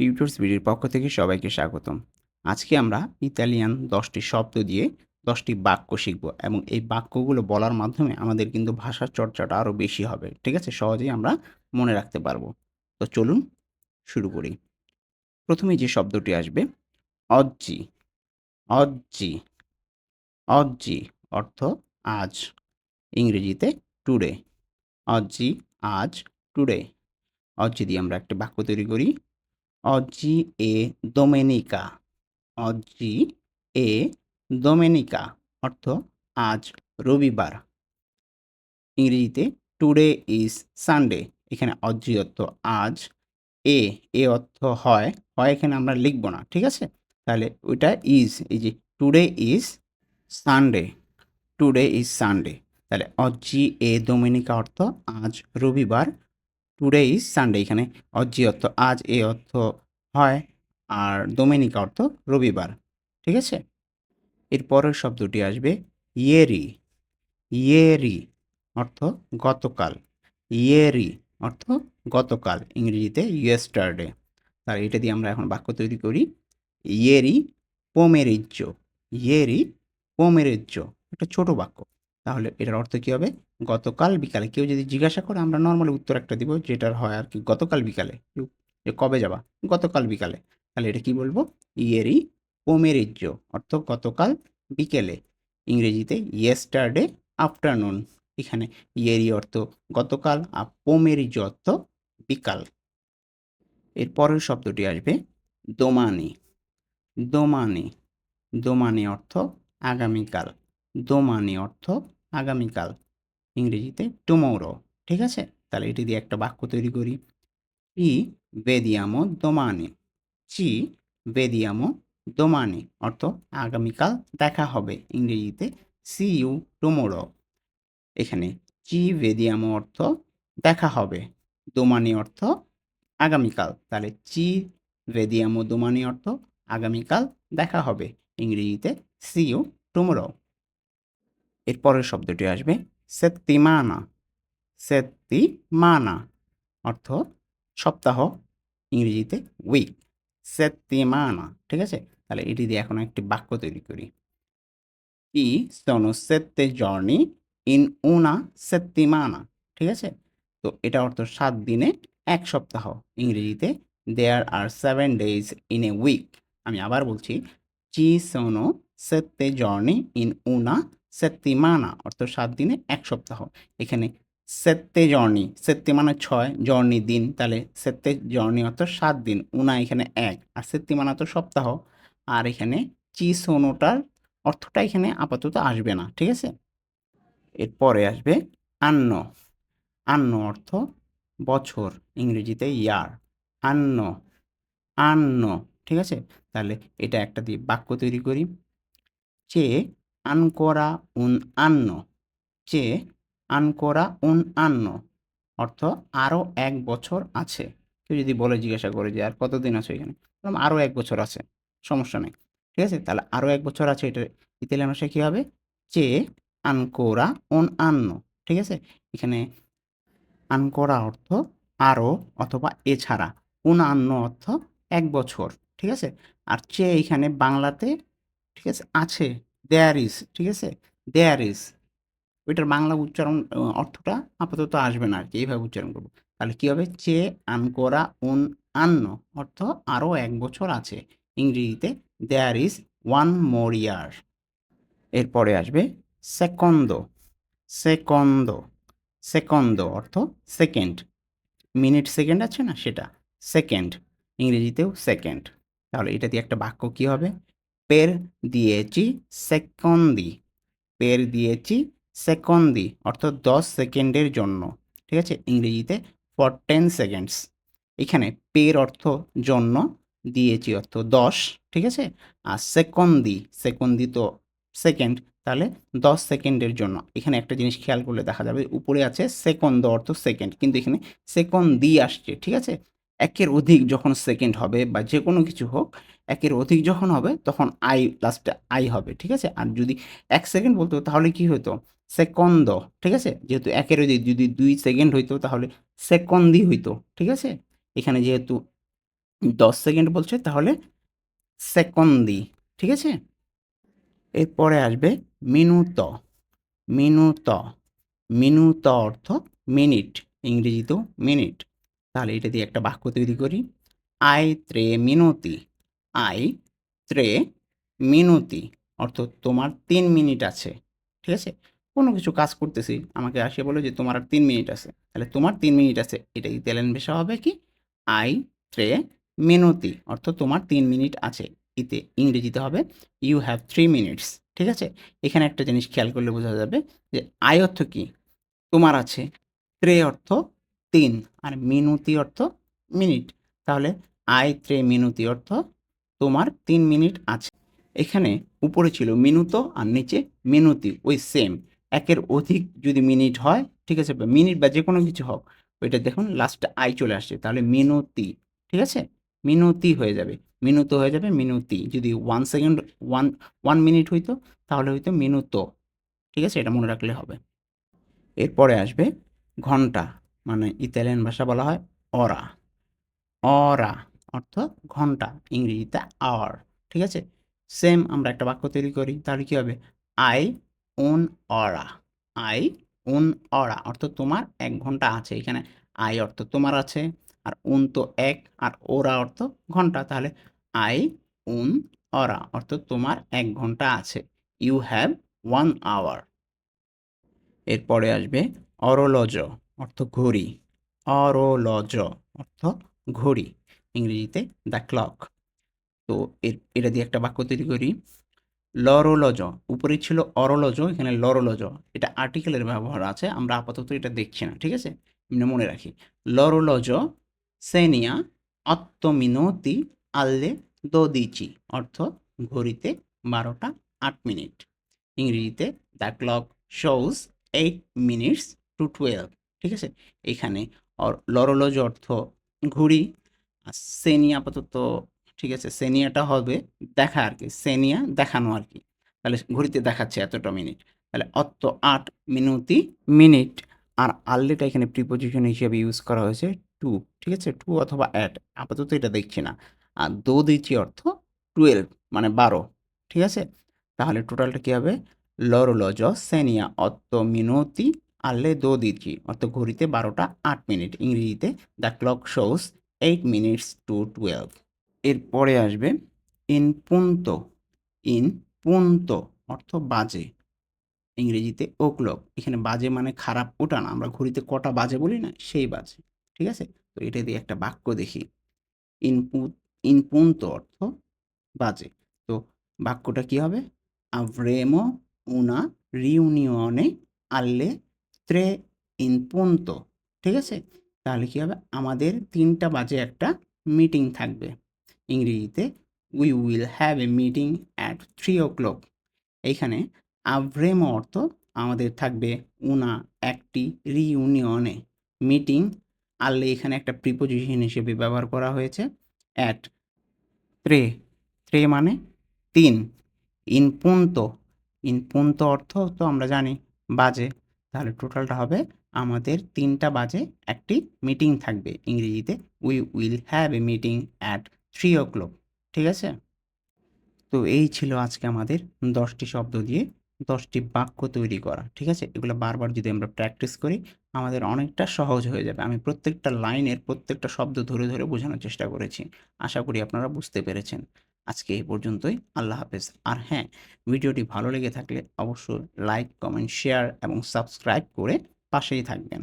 Tutors বিডির পক্ষ থেকে সবাইকে স্বাগতম। আজকে আমরা ইতালিয়ান দশটি শব্দ দিয়ে দশটি বাক্য শিখব এবং এই বাক্যগুলো বলার মাধ্যমে আমাদের কিন্তু ভাষার চর্চাটা আরও বেশি হবে, ঠিক আছে? সহজেই আমরা মনে রাখতে পারব। তো চলুন শুরু করি। প্রথমে যে শব্দটি আসবে, অজ্জি। অজ্জি। অজ্জি অর্থ আজ, ইংরেজিতে টুডে। অজ্জি আজ, টুডে। অজ্জি দিয়ে আমরা একটা বাক্য তৈরি করি। Oggi è domenica. Oggi এ domenica অর্থ আজ রবিবার ইংরেজিতে টুডে ইজ সানডে এখানে অজ্জি অর্থ আজ এ এ অর্থ হয় হয় এখানে আমরা লিখব না, ঠিক আছে? তাহলে ওইটা ইজ এই যে today is Sunday today is Sunday তাহলে অজ্জি এ ডোমিনিকা অর্থ আজ রবিবার টুডে ইজ সানডে এখানে অজ্জি অর্থ আজ এ অর্থ হয় আর ডোমেনিকা অর্থ রবিবার, ঠিক আছে? এর পরের শব্দটি আসবে ইয়েরি ইয়েরি অর্থ গতকাল, ইয়েরি অর্থ গতকাল, ইংরেজিতে ইয়েস্টারডে তার এটা দিয়ে আমরা এখন বাক্য তৈরি করি, ইয়েরি পোমেরিজ্য ইয়েরি পোমেরিজ্য একটা ছোট বাক্য। তাহলে এটার অর্থ কী হবে? গতকাল বিকালে, কেউ যদি জিজ্ঞাসা করে, আমরা নর্মালি উত্তর একটা দিব, যেটার হয় আর কি, গতকাল বিকালে যে কবে যাবা? গতকাল বিকালে। তাহলে এটা কি বলব? ইয়েরি পোমেরিজ্য অর্থ গতকাল বিকেলে, ইংরেজিতে ইয়েস্টারডে আফটারনুন এখানে ইয়েরি অর্থ গতকাল আর পোমেরিজ্য অর্থ বিকাল। এর পরের শব্দটি আসবে দোমানি। দোমানি দোমানি অর্থ আগামীকাল, দোমানি অর্থ আগামীকাল। ইংরেজিতে টুমোরো ঠিক আছে? তাহলে এটি দিয়ে একটা বাক্য তৈরি করি। চি ভেদিয়ামো দোমানে চি ভেদিয়ামো দোমানে অর্থ আগামীকাল দেখা হবে, ইংরেজিতে সি ইউ টুমোরো এখানে চি ভেদিয়ামো অর্থ দেখা হবে দোমানি অর্থ আগামীকাল, তাহলে চি ভেদিয়ামো দোমানি অর্থ আগামীকাল দেখা হবে, ইংরেজিতে সি ইউ টুমোরো এর পরের শব্দটি আসবে সেত্তিমানা। সেত্তিমানা অর্থ সপ্তাহ, ইংরেজিতে উইক সেত্তিমানা, ঠিক আছে? তাহলে এটি দিয়ে এখন একটি বাক্য তৈরি করি। ই sono sette giorni in una settimana ঠিক আছে? তো এটা অর্থ সাত দিনে এক সপ্তাহ। ইংরেজিতে there are seven days in a week আমি আবার বলছি, চি সোনো সেত্তে জর্নি, ইন উনা সেত্তিমানা অর্থ সাত দিনে এক সপ্তাহ। এখানে সেত্তে জর্নি, সেত্তে মানে ছয়, জর্নি দিন, তাহলে সেত্তে জর্নি অর্থ সাত দিন, উনা এখানে এক, আর সেত্তিমানা তো সপ্তাহ। আর এখানে চি সোনোটার অর্থটা এখানে আপাতত আসবে না, ঠিক আছে? এরপরে আসবে আন্ন। আন্ন অর্থ বছর, ইংরেজিতে ইয়ার। আন্ন আন্ন, ঠিক আছে? তাহলে এটা একটা দিয়ে বাক্য তৈরি করি। চে আনকোরা উন আন্ন। চে আনকোরা উন আন্ন। অর্থ আরও এক বছর আছে। কেউ যদি বলে জিজ্ঞাসা করে যে, আর কতদিন আছে এখানে? আরও এক বছর আছে। সমস্যা নেই। ঠিক আছে? তাহলে আরও এক বছর আছে এটা ইতালিয়ান ভাষায় কী হবে? চে আনকোরা উন আন্ন। ঠিক আছে? এখানে আনকোরা অর্থ আরও অথবা এছাড়া। আন্ন অর্থ এক বছর। ঠিক আছে? আর চে এখানে বাংলাতে, ঠিক আছে আছে? দেয়ার ইজ ঠিক আছে? দেয়ার ইজ ওইটার বাংলা উচ্চারণ অর্থটা আপাতত আসবে না আর কি এইভাবে উচ্চারণ করব। তাহলে কী হবে? চে আনকোরা উন আন্ন, অর্থ আরও এক বছর আছে। ইংরেজিতে দেয়ার ইজ ওয়ান মোর ইয়ার এরপরে আসবে সেকন্দ। সেকন্দ। সেকন্দ অর্থ সেকেন্ড মিনিট সেকেন্ড আছে না? সেটা। সেকেন্ড। ইংরেজিতেও সেকেন্ড। তাহলে এটা দিয়ে একটা বাক্য কী হবে? পের দিয়েছি সেকন্দি পের দিয়েছি সেকন্দি অর্থ দশ সেকেন্ডের জন্য, ঠিক আছে? ইংরেজিতে ফর টেন সেকেন্ডস এখানে পের অর্থ জন্য, দিয়েছি অর্থ দশ, ঠিক আছে? আর সেকন্দি সেকন্দি তো সেকেন্ড তাহলে দশ সেকেন্ডের জন্য। এখানে একটা জিনিস খেয়াল করলে দেখা যাবে, উপরে আছে সেকন্দ অর্থ সেকেন্ড কিন্তু এখানে সেকন্দি আসছে, ঠিক আছে? একের অধিক যখন সেকেন্ড হবে, বা যে কোনো কিছু হোক একের অধিক যখন হবে, তখন আই লাস্টে আই হবে, ঠিক আছে? আর যদি এক সেকেন্ড বলতো, তাহলে কি হতো সেকন্দ, ঠিক আছে? যেহেতু একের অধিক, যদি দুই সেকেন্ড হইতো, তাহলে সেকন্দি হইতো, ঠিক আছে? এখানে যেহেতু দশ সেকেন্ড বলছে, তাহলে সেকন্দি, ঠিক আছে? এরপরে আসবে মিনুত মিনুত মিনুত অর্থ মিনিট, ইংরেজিতেও মিনিট। তাহলে এটা দিয়ে একটা বাক্য তৈরি করি। I ত্রে Minati. আই ত্রে মিনতি, অর্থ তোমার তিন মিনিট আছে, ঠিক আছে? কোনো কিছু কাজ করতেছি, আমাকে আসে বলো যে তোমার আর তিন মিনিট আছে। তাহলে তোমার তিন মিনিট আছে, এটা ইতালিয়ান ভাষা হবে কি? আই ত্রে মিনতি, অর্থ তোমার তিন মিনিট আছে, ইতে ইংরেজিতে হবে ইউ হ্যাভ থ্রি মিনিটস ঠিক আছে? এখানে একটা জিনিস খেয়াল করলে বোঝা যাবে যে আই অর্থ কি? তোমার আছে, ত্রে অর্থ তিন, আর মিনতি অর্থ মিনিট। তাহলে আই ত্রে মিনতি অর্থ তোমার তিন মিনিট আছে। এখানে উপরে ছিল মিনুতো আর নিচে মিনুতি, ওই সেম একের অধিক যদি মিনিট হয়, ঠিক আছে মিনিট বা যে কোনো কিছু হোক, ওইটা দেখুন লাস্টে আই চলে আসছে, তাহলে মিনতি, ঠিক আছে? মিনতি হয়ে যাবে। মিনুতো হয়ে যাবে মিনতি। যদি one second one one minute হইতো, তাহলে হইতো মিনুতো। ঠিক আছে, এটা মনে রাখলে হবে। এরপরে আসবে ঘণ্টা মানে ইতালিয়ান ভাষা বলা হয় অরা। অরা। অর্থ ঘণ্টা, ইংরেজিতে আওয়ার ঠিক আছে? সেম আমরা একটা বাক্য তৈরি করি, তাহলে কী হবে? আই ওন অরা আই ওন অরা অর্থ তোমার এক ঘণ্টা আছে এখানে। আই অর্থ তোমার আছে, আর উন তো এক, আর ওরা অর্থ ঘণ্টা, তাহলে আই উন অরা অর্থ তোমার এক ঘণ্টা আছে। ইউ হ্যাভ ওয়ান আওয়ার এরপরে আসবে অরোলজ, অর্থ ঘড়ি। অরোলজ, অর্থ ঘড়ি। ইংরেজিতে দ্য ক্লক। তো এর, এটা দিয়ে একটা বাক্য তৈরি করি। লরোলজ, উপরে ছিল অরোলজ, এখানে লরোলজ। এটা আর্টিকেলের ব্যবহার আছে, আমরা আপাতত এটা দেখছি না, ঠিক আছে? এমনি মনে রাখি। লরোলজ, সেনিয়া, অত্তমিনতি, আল্লে, দদিচি, অর্থ ঘড়িতে বারোটা আট মিনিট। ইংরেজিতে the clock shows eight minutes to twelve, ঠিক আছে? এখানে লরোলজ অর্থ ঘড়ি সেনিয়া আপাতত, ঠিক আছে, সেনিয়াটা হবে দেখা আর কি, সেনিয়া দেখানো আর কি। তাহলে ঘড়িতে দেখাচ্ছে এতটা মিনিট। তাহলে অত আট মিনতি মিনিট। আর আল্লেটা এখানে প্রিপোজিশন হিসেবে ইউজ করা হয়েছে টু ঠিক আছে টু অথবা অ্যাট আপাতত এটা দেখছি না। আর দো দিচ্ছি অর্থ টুয়েলভ মানে বারো, ঠিক আছে? তাহলে টোটালটা কী হবে? লরোলজ সেনিয়া অত্ত মিনতি আল্লে দো দিচ্ছি। অর্থ ঘড়িতে বারোটা আট মিনিট, ইংরেজিতে the clock shows eight minutes to twelve এরপরে আসবে ইন পুন্ত ইন পুন্ত অর্থ বাজে, ইংরেজিতে ও ক্লক এখানে বাজে মানে খারাপ ওটা না, আমরা ঘড়িতে কটা বাজে বলি না, সেই বাজে, ঠিক আছে? তো এটা দিয়ে একটা বাক্য দেখি ইনপুট ইনপুন্ত অর্থ বাজে, তো বাক্যটা কি হবে? আভ্রেমো উনা রিউনিয়নে আল্লে ত্রে ইন ইনপুন্ত ঠিক আছে? তাহলে কী হবে? আমাদের তিনটা বাজে একটা মিটিং থাকবে। ইংরেজিতে we will have a meeting at three o'clock এইখানে আভ্রেমো অর্থ আমাদের থাকবে উনা একটি রিইউনিয়নে মিটিং আল্লে এখানে একটা প্রিপোজিশন হিসেবে ব্যবহার করা হয়েছে অ্যাট ত্রে ত্রে মানে তিন। ইনপুন্ত ইনপুন্ত অর্থ তো আমরা জানি বাজে। তাহলে টোটালটা হবে আমাদের তিনটা বাজে একটি মিটিং থাকবে। ইংরেজিতে we will have a meeting at three o'clock ঠিক আছে? তো এই ছিল আজকে আমাদের দশটি শব্দ দিয়ে দশটি বাক্য তৈরি করা। ঠিক আছে? এগুলো বারবার যদি আমরা প্র্যাকটিস করি, আমাদের অনেকটা সহজ হয়ে যাবে। আমি প্রত্যেকটা লাইনের প্রত্যেকটা শব্দ ধরে ধরে বোঝানোর চেষ্টা করেছি। আশা করি আপনারা বুঝতে পেরেছেন। আজকে এই পর্যন্তই। আল্লাহ হাফেজ। আর হ্যাঁ ভিডিওটি ভালো লেগে থাকলে অবশ্যই লাইক কমেন্ট শেয়ার এবং সাবস্ক্রাইব করে পাশেই থাকবেন।